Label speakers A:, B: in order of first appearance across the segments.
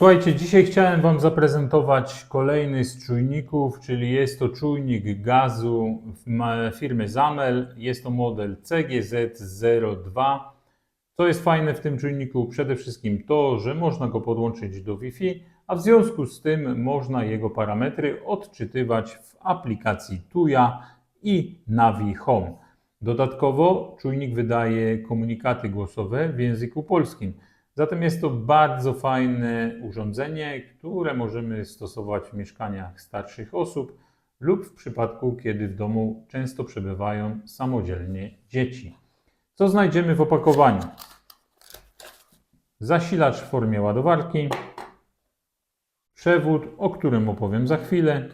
A: Słuchajcie, dzisiaj chciałem Wam zaprezentować kolejny z czujników, czyli jest to czujnik gazu firmy Zamel. Jest to model CGZ02. Co jest fajne w tym czujniku? Przede wszystkim to, że można go podłączyć do Wi-Fi, a w związku z tym można jego parametry odczytywać w aplikacji Tuya i Navi Home. Dodatkowo czujnik wydaje komunikaty głosowe w języku polskim. Zatem jest to bardzo fajne urządzenie, które możemy stosować w mieszkaniach starszych osób lub w przypadku, kiedy w domu często przebywają samodzielnie dzieci. Co znajdziemy w opakowaniu? Zasilacz w formie ładowarki, przewód, o którym opowiem za chwilę,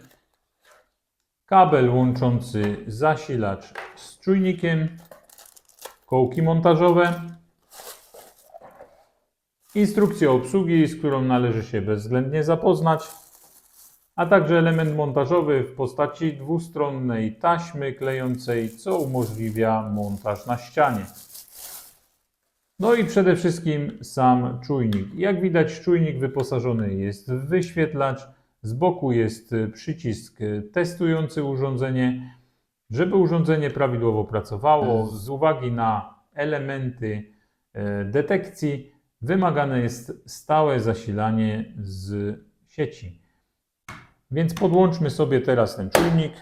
A: kabel łączący zasilacz z czujnikiem, kołki montażowe, instrukcję obsługi, z którą należy się bezwzględnie zapoznać, a także element montażowy w postaci dwustronnej taśmy klejącej, co umożliwia montaż na ścianie. No i przede wszystkim sam czujnik. Jak widać, czujnik wyposażony jest w wyświetlacz. Z boku jest przycisk testujący urządzenie. Żeby urządzenie prawidłowo pracowało, z uwagi na elementy e, detekcji, wymagane jest stałe zasilanie z sieci. Więc podłączmy sobie teraz ten czujnik.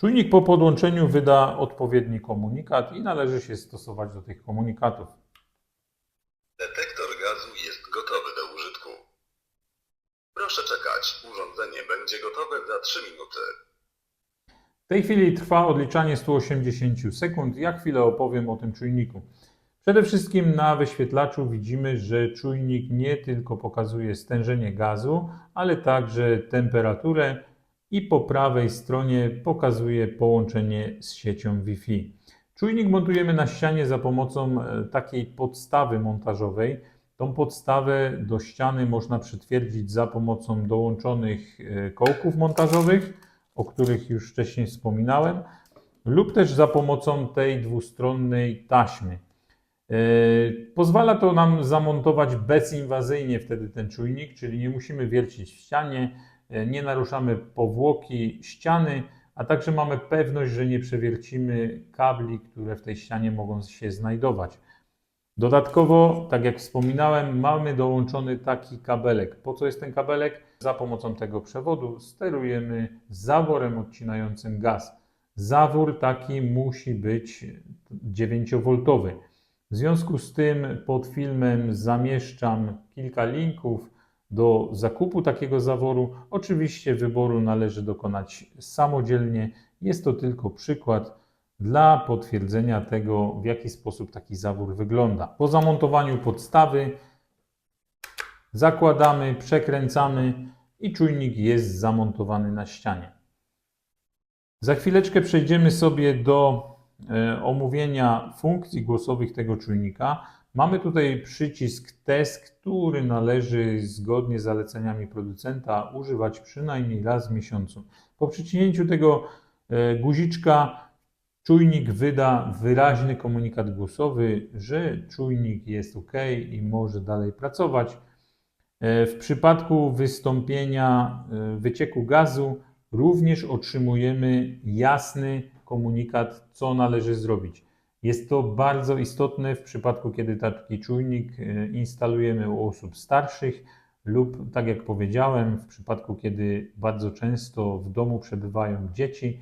A: Czujnik po podłączeniu wyda odpowiedni komunikat i należy się stosować do tych komunikatów.
B: Detektor gazu jest gotowy do użytku. Proszę czekać, urządzenie będzie gotowe za 3 minuty.
A: Tej chwili trwa odliczanie 180 sekund. Ja chwilę opowiem o tym czujniku. Przede wszystkim na wyświetlaczu widzimy, że czujnik nie tylko pokazuje stężenie gazu, ale także temperaturę i po prawej stronie pokazuje połączenie z siecią Wi-Fi. Czujnik montujemy na ścianie za pomocą e, takiej podstawy montażowej. Tą podstawę do ściany można przytwierdzić za pomocą dołączonych e, kołków montażowych, o których już wcześniej wspominałem, lub też za pomocą tej dwustronnej taśmy. E, Pozwala to nam zamontować bezinwazyjnie wtedy ten czujnik, czyli nie musimy wiercić w ścianie, e, nie naruszamy powłoki ściany, a także mamy pewność, że nie przewiercimy kabli, które w tej ścianie mogą się znajdować. Dodatkowo, tak jak wspominałem, mamy dołączony taki kabelek. Po co jest ten kabelek? Za pomocą tego przewodu sterujemy zaworem odcinającym gaz. Zawór taki musi być 9V. W związku z tym pod filmem zamieszczam kilka linków do zakupu takiego zaworu. Oczywiście wyboru należy dokonać samodzielnie. Jest to tylko przykład dla potwierdzenia tego, w jaki sposób taki zawór wygląda. Po zamontowaniu podstawy zakładamy, przekręcamy i czujnik jest zamontowany na ścianie. Za chwileczkę przejdziemy sobie do e, omówienia funkcji głosowych tego czujnika. Mamy tutaj przycisk test, który należy zgodnie z zaleceniami producenta używać przynajmniej raz w miesiącu. Po przyciśnięciu tego e, guziczka czujnik wyda wyraźny komunikat głosowy, że czujnik jest ok i może dalej pracować. E, W przypadku wystąpienia e, wycieku gazu również otrzymujemy jasny komunikat, co należy zrobić. Jest to bardzo istotne w przypadku, kiedy taki czujnik e, instalujemy u osób starszych lub, tak jak powiedziałem, w przypadku, kiedy bardzo często w domu przebywają dzieci.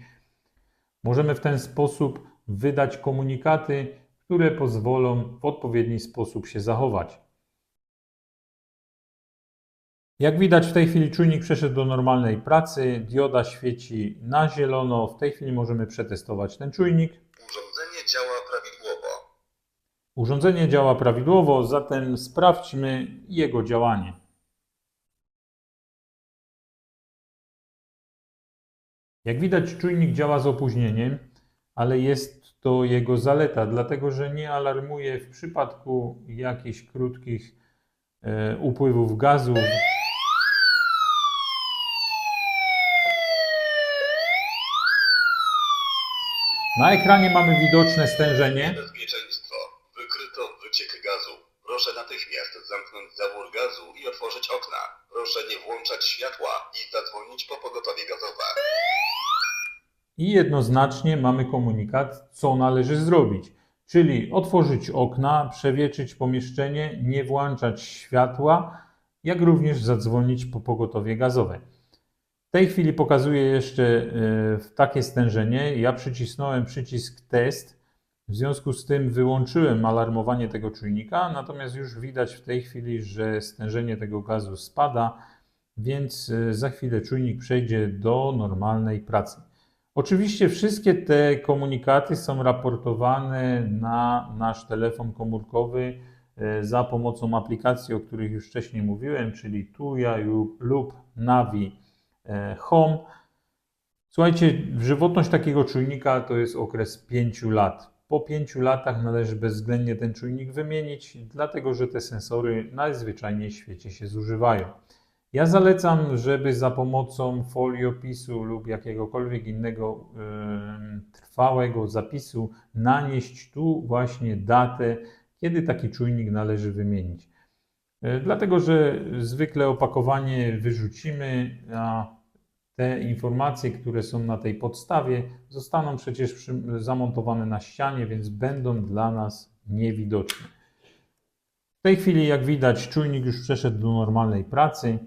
A: Możemy w ten sposób wydać komunikaty, które pozwolą w odpowiedni sposób się zachować. Jak widać w tej chwili czujnik przeszedł do normalnej pracy, dioda świeci na zielono. W tej chwili możemy przetestować ten czujnik.
B: Urządzenie działa prawidłowo.
A: Urządzenie działa prawidłowo, zatem sprawdźmy jego działanie. Jak widać, czujnik działa z opóźnieniem, ale jest to jego zaleta, dlatego że nie alarmuje w przypadku jakichś krótkich e, upływów gazu. Na ekranie mamy widoczne stężenie.
B: Proszę natychmiast zamknąć zawór gazu i otworzyć okna. Proszę nie włączać światła i zadzwonić po pogotowie gazowe.
A: I jednoznacznie mamy komunikat, co należy zrobić. Czyli otworzyć okna, przewietrzyć pomieszczenie, nie włączać światła, jak również zadzwonić po pogotowie gazowe. W tej chwili pokazuję jeszcze e, takie stężenie. Ja przycisnąłem przycisk test. W związku z tym wyłączyłem alarmowanie tego czujnika, natomiast już widać w tej chwili, że stężenie tego gazu spada, więc e, za chwilę czujnik przejdzie do normalnej pracy. Oczywiście wszystkie te komunikaty są raportowane na nasz telefon komórkowy e, za pomocą aplikacji, o których już wcześniej mówiłem, czyli Tuya lub- lub Navi e, Home. Słuchajcie, żywotność takiego czujnika to jest okres 5 lat. Po 5 latach należy bezwzględnie ten czujnik wymienić, dlatego że te sensory najzwyczajniej w świecie się zużywają. Ja zalecam, żeby za pomocą foliopisu lub jakiegokolwiek innego trwałego zapisu nanieść tu właśnie datę, kiedy taki czujnik należy wymienić. E, Dlatego, że zwykle opakowanie wyrzucimy, a te informacje, które są na tej podstawie, zostaną przecież przy, zamontowane na ścianie, więc będą dla nas niewidoczne. W tej chwili, jak widać, czujnik już przeszedł do normalnej pracy.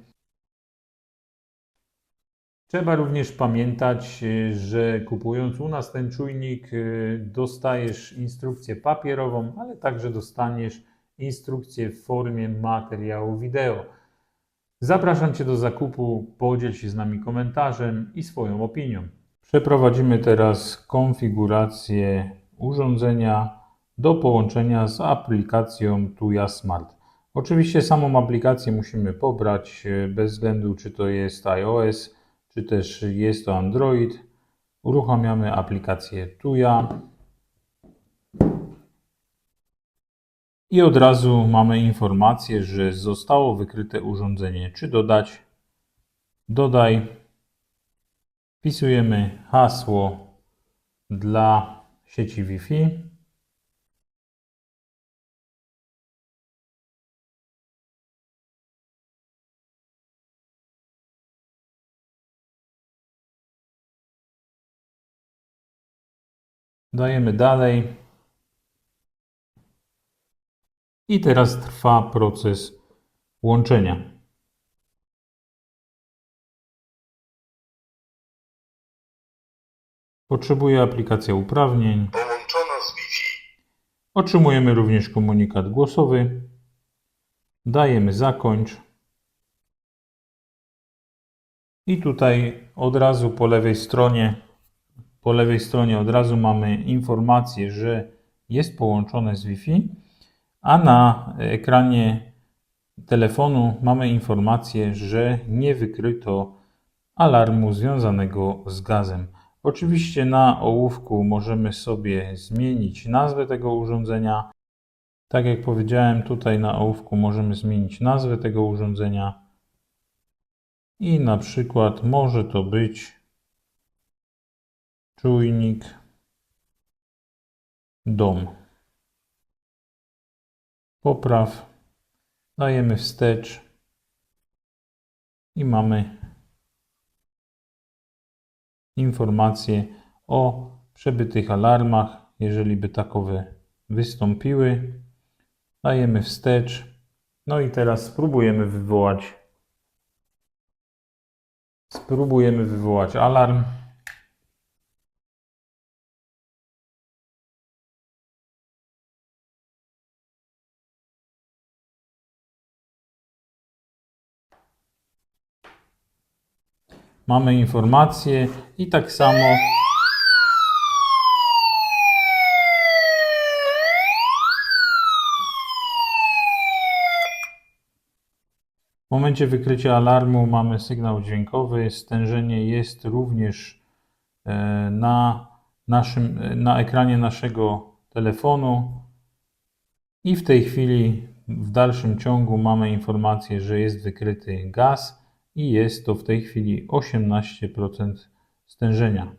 A: Trzeba również pamiętać, y, że kupując u nas ten czujnik, y, dostajesz instrukcję papierową, ale także dostaniesz instrukcję w formie materiału wideo. Zapraszam Cię do zakupu, podziel się z nami komentarzem i swoją opinią. Przeprowadzimy teraz konfigurację urządzenia do połączenia z aplikacją Tuya Smart. Oczywiście samą aplikację musimy pobrać e, bez względu czy to jest iOS, czy też jest to Android. Uruchamiamy aplikację Tuya. I od razu mamy informację, że zostało wykryte urządzenie. Czy dodać? Dodaj. Wpisujemy hasło dla sieci Wi-Fi. Dajemy dalej. I teraz trwa proces łączenia. Potrzebuje aplikacja uprawnień.
B: Połączono z Wi-Fi.
A: Otrzymujemy również komunikat głosowy. Dajemy zakończ. I tutaj od razu po lewej stronie, po lewej stronie od razu mamy informację, że jest połączone z Wi-Fi, a na ekranie telefonu mamy informację, że nie wykryto alarmu związanego z gazem. Oczywiście na ołówku możemy sobie zmienić nazwę tego urządzenia. Tak jak powiedziałem, tutaj na ołówku możemy zmienić nazwę tego urządzenia. I na przykład może to być czujnik dom. Popraw. Dajemy wstecz. I mamy informacje o przebytych alarmach, jeżeli by takowe wystąpiły. Dajemy wstecz. No i teraz spróbujemy wywołać spróbujemy wywołać alarm. Mamy informację i tak samo W momencie wykrycia alarmu mamy sygnał dźwiękowy. Stężenie jest również e, na, naszym, na ekranie naszego telefonu. I w tej chwili, w dalszym ciągu, mamy informację, że jest wykryty gaz i jest to w tej chwili 18% stężenia.